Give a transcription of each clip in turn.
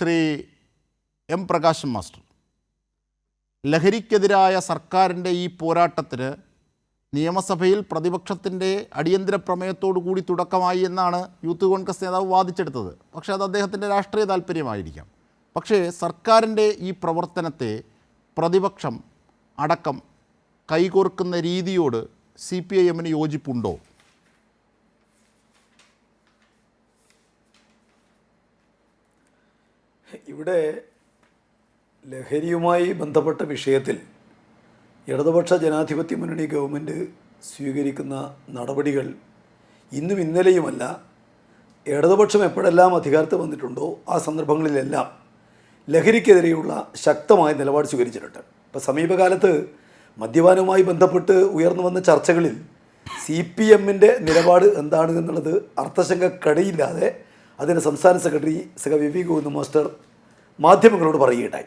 Shri M Prakashan master. ലഹരിക്കെതിരായ സർക്കാരിന്റെ ഈ പോരാട്ടത്തിന് നിയമസഭയിൽ പ്രതിപക്ഷത്തിന്റെ അടിയന്തര പ്രമേയത്തോടു കൂടി തുടക്കമായി എന്നാണ് യൂത്ത് കോൺഗ്രസ് നേതാവ് വാദിച്ചെടുത്തത്. പക്ഷേ അത് അദ്ദേഹത്തിന്റെ രാഷ്ട്രീയ താല്പര്യമായിരിക്കാം. പക്ഷേ സർക്കാരിന്റെ ഈ പ്രവർത്തനത്തെ പ്രതിപക്ഷം അടക്കം കൈകോർക്കുന്ന രീതിയോട് സി പി ഐ എമ്മിന് യോജിപ്പുണ്ടോ? ഇവിടെ ലഹരിയുമായി ബന്ധപ്പെട്ട വിഷയത്തിൽ ഇടതുപക്ഷ ജനാധിപത്യ മുന്നണി ഗവൺമെന്റ് സ്വീകരിക്കുന്ന നടപടികൾ ഇന്നും ഇന്നലെയുമല്ല. ഇടതുപക്ഷം എപ്പോഴെല്ലാം അധികാരത്തിൽ വന്നിട്ടുണ്ടോ ആ സന്ദർഭങ്ങളിലെല്ലാം ലഹരിക്കെതിരെയുള്ള ശക്തമായ നിലപാട് സ്വീകരിച്ചിട്ടുണ്ട്. ഇപ്പോൾ സമീപകാലത്ത് മദ്യപാനവുമായി ബന്ധപ്പെട്ട് ഉയർന്നു വന്ന ചർച്ചകളിൽ സി പി എമ്മിന്റെ നിലപാട് എന്താണ് എന്നുള്ളത് അർത്ഥശങ്ക കടയില്ലാതെ അതിന്റെ സംസ്ഥാന സെക്രട്ടറി സഹ വി ഗോവിന്ദ മാസ്റ്റർ മാധ്യമങ്ങളോട് പറയുകയുണ്ടായി.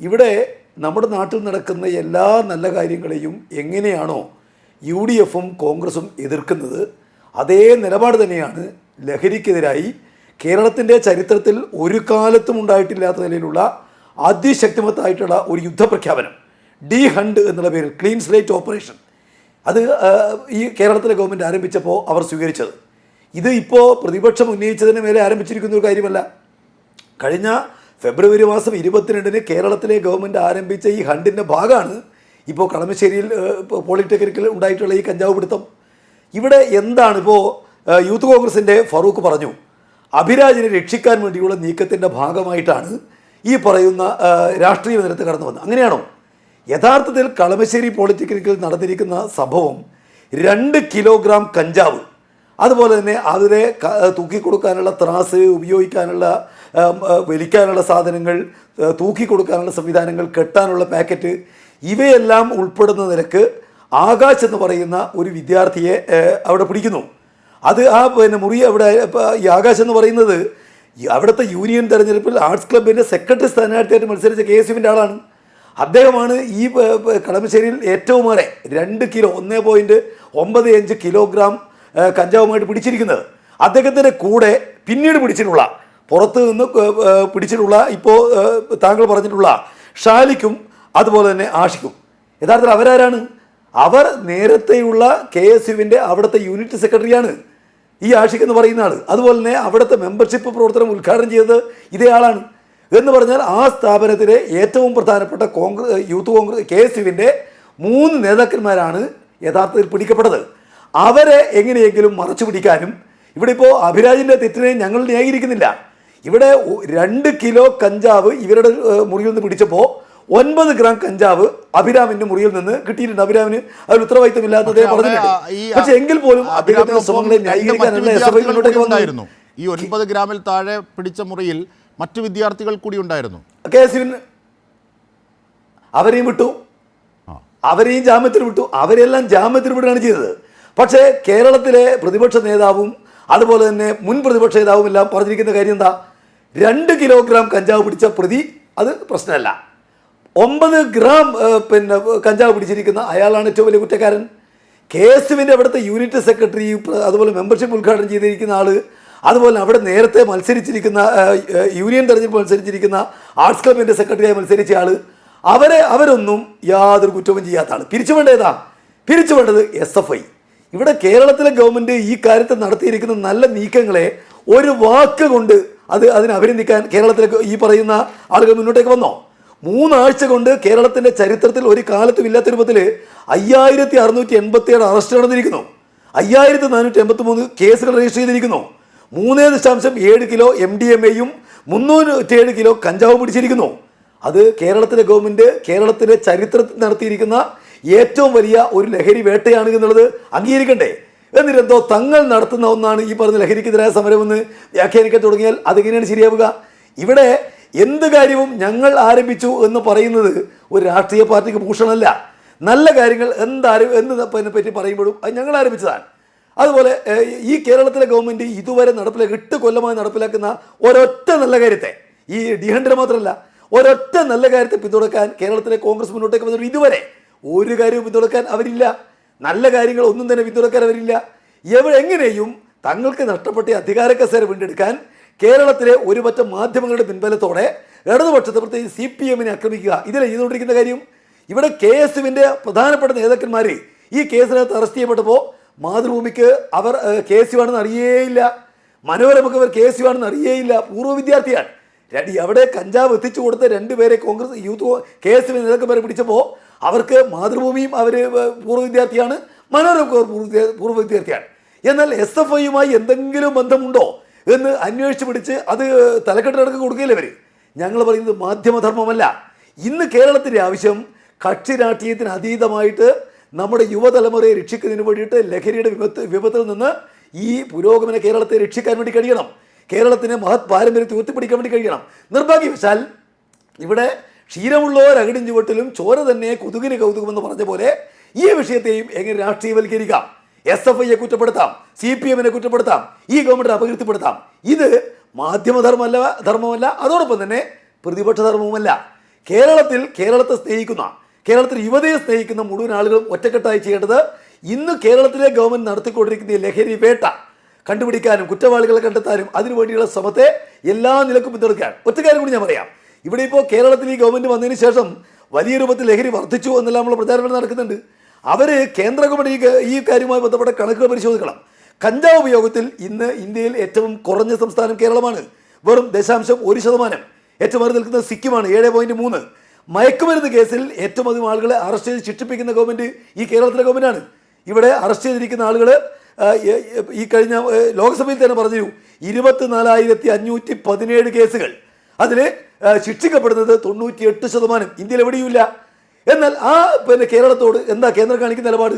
ഇവിടെ നമ്മുടെ നാട്ടിൽ നടക്കുന്ന എല്ലാ നല്ല കാര്യങ്ങളെയും എങ്ങനെയാണോ യു ഡി എഫും കോൺഗ്രസും എതിർക്കുന്നത് അതേ നിലപാട് തന്നെയാണ് ലഹരിക്കെതിരായി കേരളത്തിന്റെ ചരിത്രത്തിൽ ഒരു കാലത്തും ഉണ്ടായിട്ടില്ലാത്ത നിലയിലുള്ള അതിശക്തിമത്തായിട്ടുള്ള ഒരു യുദ്ധപ്രഖ്യാപനം. ഡി ഹണ്ട് എന്നുള്ള പേരിൽ ക്ലീൻ സ്ലേറ്റ് ഓപ്പറേഷൻ. അത് ഈ കേരളത്തിലെ ഗവൺമെന്റ് ആരംഭിച്ചപ്പോൾ അവർ സ്വീകരിച്ചത്. ഇത് ഇപ്പോൾ പ്രതിപക്ഷം ഉന്നയിച്ചതിന് മേലെ ആരംഭിച്ചിരിക്കുന്ന ഒരു കാര്യമല്ല. കഴിഞ്ഞ ഫെബ്രുവരി മാസം ഇരുപത്തിരണ്ടിന് കേരളത്തിലെ ഗവൺമെന്റ് ആരംഭിച്ച ഈ ഹണ്ടിന്റെ ഭാഗമാണ് ഇപ്പോൾ കളമശ്ശേരിയിൽ പോളിടെക്നിക്കിൽ ഉണ്ടായിട്ടുള്ള ഈ കഞ്ചാവ് പിടുത്തം. ഇവിടെ എന്താണ് ഇപ്പോൾ യൂത്ത് കോൺഗ്രസിന്റെ ഫറൂഖ് പറഞ്ഞു. അഭിരാജിനെ രക്ഷിക്കാൻ വേണ്ടിയുള്ള നീക്കത്തിന്റെ ഭാഗമായിട്ടാണ് ഈ പറയുന്ന രാഷ്ട്രീയ നിരത്ത് കടന്നു വന്നത്. അങ്ങനെയാണോ? യഥാർത്ഥത്തിൽ കളമശ്ശേരി പോളിടെക്നിക്കിൽ നടന്നിരിക്കുന്ന സംഭവം രണ്ട് കിലോഗ്രാം കഞ്ചാവ് അതുപോലെ തന്നെ അതിനെ തൂക്കി തൂക്കിക്കൊടുക്കാനുള്ള ത്രാസ് ഉപയോഗിക്കാനുള്ള വലിക്കാനുള്ള സാധനങ്ങൾ തൂക്കി തൂക്കിക്കൊടുക്കാനുള്ള സംവിധാനങ്ങൾ കെട്ടാനുള്ള പാക്കറ്റ് ഇവയെല്ലാം ഉൾപ്പെടുന്ന നിരക്ക് ആകാശ് എന്ന് പറയുന്ന ഒരു വിദ്യാർത്ഥിയെ അവിടെ പിടിക്കുന്നു. അത് ആ പിന്നെ മുറി അവിടെ ഈ ആകാശ് എന്ന് പറയുന്നത് അവിടുത്തെ യൂണിയൻ തെരഞ്ഞെടുപ്പിൽ ആർട്സ് ക്ലബിന്റെ സെക്രട്ടറി സ്ഥാനാർത്ഥിയായിട്ട് മത്സരിച്ച കെ. എസ്. യുവിന്റെ ആളാണ്. അദ്ദേഹമാണ് ഈ കളമശ്ശേരിയിൽ ഏറ്റവും ഏറെ രണ്ട് കിലോ ഒന്നേ പോയിന്റ് ഒമ്പത് അഞ്ച് കിലോഗ്രാം കഞ്ചാവുമായിട്ട് പിടിച്ചിരിക്കുന്നത്. അദ്ദേഹത്തിന്റെ കൂടെ പിന്നീട് പിടിച്ചിട്ടുള്ള പുറത്ത് നിന്ന് പിടിച്ചിട്ടുള്ള ഇപ്പോൾ താങ്കൾ പറഞ്ഞിട്ടുള്ള ഷാലിക്കും അതുപോലെ തന്നെ ആഷിക്കും. യഥാർത്ഥത്തിൽ അവരാരാണ്? അവർ നേരത്തെയുള്ള കെ എസ് യുവിന്റെ അവിടുത്തെ യൂണിറ്റ് സെക്രട്ടറിയാണ് ഈ ആഷിഖ് എന്ന് പറയുന്ന ആൾ അതുപോലെ തന്നെ അവിടുത്തെ മെമ്പർഷിപ്പ് പ്രവർത്തനം ഉദ്ഘാടനം ചെയ്തത് ഇതേ ആളാണ്. എന്ന് പറഞ്ഞാൽ ആ സ്ഥാപനത്തിലെ ഏറ്റവും പ്രധാനപ്പെട്ട Congress youth Congress K S യുവിന്റെ മൂന്ന് നേതാക്കന്മാരാണ് യഥാർത്ഥത്തിൽ പിടിക്കപ്പെട്ടത്. അവരെ എങ്ങനെയെങ്കിലും മറച്ചു പിടിക്കാനും ഇവിടെ ഇപ്പോൾ അഭിരാജിന്റെ തെറ്റിനെ ഞങ്ങൾ ന്യായീകരിക്കുന്നില്ല. ഇവിടെ രണ്ട് കിലോ കഞ്ചാവ് ഇവരുടെ മുറിയിൽ നിന്ന് പിടിച്ചപ്പോൾ ഒൻപത് ഗ്രാം കഞ്ചാവ് അഭിരാമിന്റെ മുറിയിൽ നിന്ന് കിട്ടിയിട്ടുണ്ട്. അഭിരാമിന് അതിൽ ഉത്തരവാദിത്തമില്ലാത്ത അവിടെ പറഞ്ഞിട്ടുണ്ട്. പക്ഷെ എങ്കിൽ പോലും അദ്ദേഹത്തിന്റെ ശ്രമങ്ങളെ ന്യായീകരിക്കാനുള്ള എസ് എഫ് ഐ മുന്നോട്ടേക്ക് കൂടി ഈ ഒൻപത് ഗ്രാമിൽ താഴെ പിടിച്ച മുറിയിൽ മറ്റു വിദ്യാർത്ഥികൾ കൂടി ഉണ്ടായിരുന്നു. കെ എസ് അവരെയും വിട്ടു. അവരെയും ജാമ്യത്തിൽ വിട്ടു. അവരെല്ലാം ജാമ്യത്തിൽ വിടുകയാണ് ചെയ്തത്. പക്ഷേ കേരളത്തിലെ പ്രതിപക്ഷ നേതാവും അതുപോലെ തന്നെ മുൻ പ്രതിപക്ഷ നേതാവും എല്ലാം പറഞ്ഞിരിക്കുന്ന കാര്യം എന്താ? രണ്ട് കിലോഗ്രാം കഞ്ചാവ് പിടിച്ച പ്രതി അത് പ്രശ്നമല്ല. ഒമ്പത് ഗ്രാം പിന്നെ കഞ്ചാവ് പിടിച്ചിരിക്കുന്ന അയാളാണ് ഏറ്റവും വലിയ കുറ്റക്കാരൻ. കെ എസ് യുവിന്റെ അവിടുത്തെ യൂണിറ്റ് സെക്രട്ടറി അതുപോലെ മെമ്പർഷിപ്പ് ഉദ്ഘാടനം ചെയ്തിരിക്കുന്ന ആൾ അതുപോലെ അവിടെ നേരത്തെ മത്സരിച്ചിരിക്കുന്ന യൂണിയൻ തെരഞ്ഞെടുപ്പ് മത്സരിച്ചിരിക്കുന്ന ആർട്സ് ക്ലബിന്റെ സെക്രട്ടറിയായി മത്സരിച്ച ആൾ അവരെ അവരൊന്നും യാതൊരു കുറ്റവും ചെയ്യാത്ത ആൾ പിരിച്ചു വേണ്ടേതാ പിരിച്ചു വേണ്ടത് എസ് എഫ് ഐ. ഇവിടെ കേരളത്തിലെ ഗവൺമെന്റ് ഈ കാര്യത്തിൽ നടത്തിയിരിക്കുന്ന നല്ല നീക്കങ്ങളെ ഒരു വാക്ക് കൊണ്ട് അത് അതിനെ അഭിനന്ദിക്കാൻ കേരളത്തിലെ ഈ പറയുന്ന ആളുകൾ മുന്നോട്ടേക്ക് വന്നോ? മൂന്നാഴ്ച കൊണ്ട് കേരളത്തിന്റെ ചരിത്രത്തിൽ ഒരു കാലത്തും ഇല്ലാത്ത രൂപത്തിൽ അയ്യായിരത്തി അറുന്നൂറ്റി എൺപത്തി ഏഴ് അറസ്റ്റ് നടന്നിരിക്കുന്നു. അയ്യായിരത്തി നാനൂറ്റി എൺപത്തി മൂന്ന് കേസുകൾ രജിസ്റ്റർ ചെയ്തിരിക്കുന്നു. മൂന്നേ ദശാംശം ഏഴ് കിലോ എം ഡി എം എയും മുന്നൂറ്റി ഏഴ് കിലോ കഞ്ചാവ് പിടിച്ചിരിക്കുന്നു. അത് കേരളത്തിലെ ഗവൺമെന്റ് കേരളത്തിലെ ചരിത്രത്തിൽ നടത്തിയിരിക്കുന്ന ഏറ്റവും വലിയ ഒരു ലഹരി വേട്ടയാണ് എന്നുള്ളത് അംഗീകരിക്കണ്ടേ? എന്നിട്ടെന്തോ തങ്ങൾ നടത്തുന്ന ഒന്നാണ് ഈ പറഞ്ഞ ലഹരിക്കെതിരായ സമരമെന്ന് വ്യാഖ്യാനിക്കാൻ തുടങ്ങിയാൽ അതെങ്ങനെയാണ് ശരിയാവുക? ഇവിടെ എന്ത് കാര്യവും ഞങ്ങൾ ആരംഭിച്ചു എന്ന് പറയുന്നത് ഒരു രാഷ്ട്രീയ പാർട്ടിക്ക് ഭൂഷണമല്ല. നല്ല കാര്യങ്ങൾ എന്താരും എന്ന് പറ്റി പറയുമ്പോഴും അത് ഞങ്ങൾ ആരംഭിച്ചതാണ്. അതുപോലെ ഈ കേരളത്തിലെ ഗവൺമെന്റ് ഇതുവരെ നടപ്പിലാക്കി എട്ട് കൊല്ലമായി നടപ്പിലാക്കുന്ന ഒരൊറ്റ നല്ല കാര്യത്തെ ഈ ഡിഹണ്ടിനെ മാത്രമല്ല ഒരൊറ്റ നല്ല കാര്യത്തെ പിന്തുണക്കാൻ കേരളത്തിലെ കോൺഗ്രസ് മുന്നോട്ടേക്ക് വന്നിട്ട് ഇതുവരെ. ഒരു കാര്യവും പിന്തുണക്കാൻ അവരില്ല. നല്ല കാര്യങ്ങൾ ഒന്നും തന്നെ പിന്തുണക്കാൻ അവരില്ല. എവിടെ എങ്ങനെയും തങ്ങൾക്ക് നഷ്ടപ്പെട്ട അധികാര കസേര വീണ്ടെടുക്കാൻ കേരളത്തിലെ ഒരുപറ്റം മാധ്യമങ്ങളുടെ പിൻബലത്തോടെ ഇടതുപക്ഷത്തെ പ്രത്യേകിച്ച് സി പി എമ്മിനെ ആക്രമിക്കുക. ഇതിൽ ചെയ്തുകൊണ്ടിരിക്കുന്ന കാര്യം. ഇവിടെ കെ എസ് യുവിന്റെ പ്രധാനപ്പെട്ട നേതാക്കന്മാർ ഈ കേസിനകത്ത് അറസ്റ്റ് ചെയ്യപ്പെട്ടപ്പോൾ മാതൃഭൂമിക്ക് അവർ കെ എസ് യു ആണെന്ന് അറിയേയില്ല. മനോരമക്ക് അവർ കെ എസ് യു ആണെന്ന് അറിയേയില്ല. പൂർവ വിദ്യാർത്ഥിയാണ്. അവിടെ കഞ്ചാവ് എത്തിച്ചു കൊടുത്ത രണ്ടുപേരെ Congress youth K S U നേതാക്കന്മാരെ പിടിച്ചപ്പോൾ അവർക്ക് മാതൃഭൂമിയും അവർ പൂർവ വിദ്യാർത്ഥിയാണ്. മനോരമ പൂർവ വിദ്യാ- പൂർവ വിദ്യാർത്ഥിയാണ്. എന്നാൽ എസ് എഫ് ഐയുമായി എന്തെങ്കിലും ബന്ധമുണ്ടോ എന്ന് അന്വേഷിച്ച് പിടിച്ച് അത് തലക്കെട്ടിടക്ക് കൊടുക്കുകയില്ല അവർ ഞങ്ങൾ പറയുന്നത് മാധ്യമധർമ്മമല്ല. ഇന്ന് കേരളത്തിന്റെ ആവശ്യം കക്ഷി രാഷ്ട്രീയത്തിന് അതീതമായിട്ട് നമ്മുടെ യുവതലമുറയെ രക്ഷിക്കുന്നതിന് വേണ്ടിയിട്ട് ലഹരിയുടെ വിപത്ത് വിപത്തിൽ നിന്ന് ഈ പുരോഗമന കേരളത്തെ രക്ഷിക്കാൻ വേണ്ടി കഴിയണം. കേരളത്തിന് മഹത് പാരമ്പര്യത്തെ ഉയർത്തിപ്പിടിക്കാൻ വേണ്ടി കഴിയണം. നിർഭാഗ്യവശാൽ ഇവിടെ ക്ഷീരമുള്ളവർ അകിടും ചുവട്ടിലും ചോര തന്നെ കൊതുകിന് കൗതുകമെന്ന് പറഞ്ഞ പോലെ ഈ വിഷയത്തെയും എങ്ങനെ രാഷ്ട്രീയവൽക്കരിക്കാം? എസ് എഫ് ഐയെ കുറ്റപ്പെടുത്താം സി പി എമ്മിനെ കുറ്റപ്പെടുത്താം ഈ ഗവൺമെന്റ് അപകീർത്തിപ്പെടുത്താം. ഇത് മാധ്യമധർമ്മമല്ല ധർമ്മമല്ല അതോടൊപ്പം തന്നെ പ്രതിപക്ഷ ധർമ്മവുമല്ല കേരളത്തിൽ കേരളത്തെ സ്നേഹിക്കുന്ന കേരളത്തിൽ യുവതയെ സ്നേഹിക്കുന്ന മുഴുവൻ ആളുകളും ഒറ്റക്കെട്ടായി ചെയ്യേണ്ടത് ഇന്ന് കേരളത്തിലെ ഗവൺമെന്റ് നടത്തിക്കൊണ്ടിരിക്കുന്ന ലഹരി വേട്ട കണ്ടുപിടിക്കാനും കുറ്റവാളികളെ കണ്ടെത്താനും അതിനുവേണ്ടിയുള്ള ശ്രമത്തെ എല്ലാ നിലക്കും പിന്തുണയ്ക്കാൻ. ഒറ്റക്കാര്യം കൂടി ഞാൻ പറയാം. ഇവിടെ ഇപ്പോൾ കേരളത്തിൽ ഈ ഗവൺമെന്റ് വന്നതിന് ശേഷം വലിയ രൂപത്തിൽ ലഹരി വർദ്ധിച്ചു എന്നെല്ലാം നമ്മൾ പ്രചാരണം നടക്കുന്നുണ്ട്. അവർ കേന്ദ്ര ഗവൺമെന്റ് ഈ കാര്യവുമായി ബന്ധപ്പെട്ട കണക്കുകൾ പരിശോധിക്കണം. കഞ്ചാവ് ഉപയോഗത്തിൽ ഇന്ന് ഇന്ത്യയിൽ ഏറ്റവും കുറഞ്ഞ സംസ്ഥാനം കേരളമാണ്. വെറും ദശാംശം ഒരു ശതമാനം. ഏറ്റവും അറി നിൽക്കുന്നത് സിക്കിമാണ് ഏഴ് പോയിന്റ് മൂന്ന്. മയക്കുമരുന്ന് കേസിൽ ഏറ്റവും അധികം ആളുകളെ അറസ്റ്റ് ചെയ്ത് ശിക്ഷിപ്പിക്കുന്ന ഗവൺമെന്റ് ഈ കേരളത്തിലെ ഗവൺമെന്റാണ് ഇവിടെ അറസ്റ്റ് ചെയ്തിരിക്കുന്ന ആളുകൾ ഈ കഴിഞ്ഞ ലോക്സഭയിൽ തന്നെ പറഞ്ഞു ഇരുപത്തിനാലായിരത്തി അഞ്ഞൂറ്റി പതിനേഴ് കേസുകൾ. അതിൽ ശിക്ഷിക്കപ്പെടുന്നത് തൊണ്ണൂറ്റി എട്ട് ശതമാനം. ഇന്ത്യയിൽ എവിടെയുമില്ല. എന്നാൽ ആ പിന്നെ കേരളത്തോട് എന്താ കേന്ദ്രം കാണിക്കുന്ന നിലപാട്?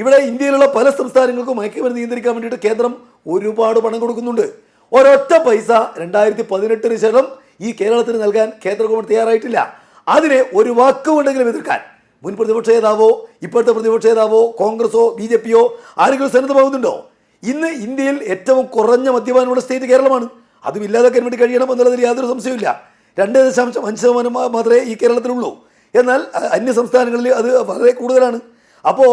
ഇവിടെ ഇന്ത്യയിലുള്ള പല സംസ്ഥാനങ്ങൾക്കും മയക്കുമരുന്ന് നിയന്ത്രിക്കാൻ വേണ്ടിയിട്ട് കേന്ദ്രം ഒരുപാട് പണം കൊടുക്കുന്നുണ്ട്. ഒരൊറ്റ പൈസ രണ്ടായിരത്തി പതിനെട്ടിന് ശേഷം ഈ കേരളത്തിന് നൽകാൻ കേന്ദ്ര ഗവൺമെന്റ് തയ്യാറായിട്ടില്ല. അതിനെ ഒരു വാക്കുകൊണ്ടെങ്കിലും എതിർക്കാൻ മുൻ പ്രതിപക്ഷ നേതാവോ ഇപ്പോഴത്തെ പ്രതിപക്ഷ നേതാവോ കോൺഗ്രസോ ബി ജെ പിയോ ആരെങ്കിലും സന്നദ്ധമാകുന്നുണ്ടോ? ഇന്ന് ഇന്ത്യയിൽ ഏറ്റവും കുറഞ്ഞ മദ്യപാനമുള്ള സ്റ്റേറ്റ് കേരളമാണ്. അതും ഇല്ലാതാക്കാൻ വേണ്ടി കഴിയണം എന്നുള്ളതിൽ യാതൊരു സംശയമില്ല രണ്ട് ദശാംശം അഞ്ച് ശതമാനം മാത്രമേ ഈ കേരളത്തിലുള്ളൂ. എന്നാൽ അന്യ സംസ്ഥാനങ്ങളിൽ അത് വളരെ കൂടുതലാണ്. അപ്പോൾ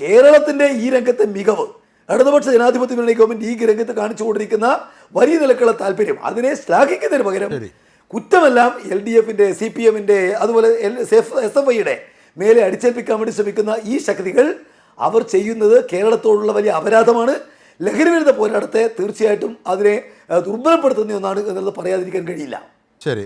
കേരളത്തിന്റെ ഈ രംഗത്തെ മികവ് ഇടതുപക്ഷ ജനാധിപത്യ മുന്നണി ഗവൺമെന്റ് ഈ രംഗത്ത് കാണിച്ചുകൊണ്ടിരിക്കുന്ന വലിയ നിലക്കുള്ള താല്പര്യം അതിനെ ശ്ലാഘിക്കുന്നതിന് പകരം കുറ്റമെല്ലാം എൽ ഡി എഫിന്റെ സി പി എമ്മിന്റെ അതുപോലെ എൽ എസ് എഫ് ഐയുടെ മേലെ അടിച്ചേൽപ്പിക്കാൻ വേണ്ടി ശ്രമിക്കുന്ന ഈ ശക്തികൾ അവർ ചെയ്യുന്നത് കേരളത്തോടുള്ള വലിയ അപരാധമാണ്. ലഹരി വിരുദ്ധ പോരാട്ടത്തെ തീർച്ചയായിട്ടും അതിനെ ദുർബലപ്പെടുത്തുന്ന ഒന്നാണ് എന്നുള്ളത് പറയാതിരിക്കാൻ കഴിയില്ല. ശരി.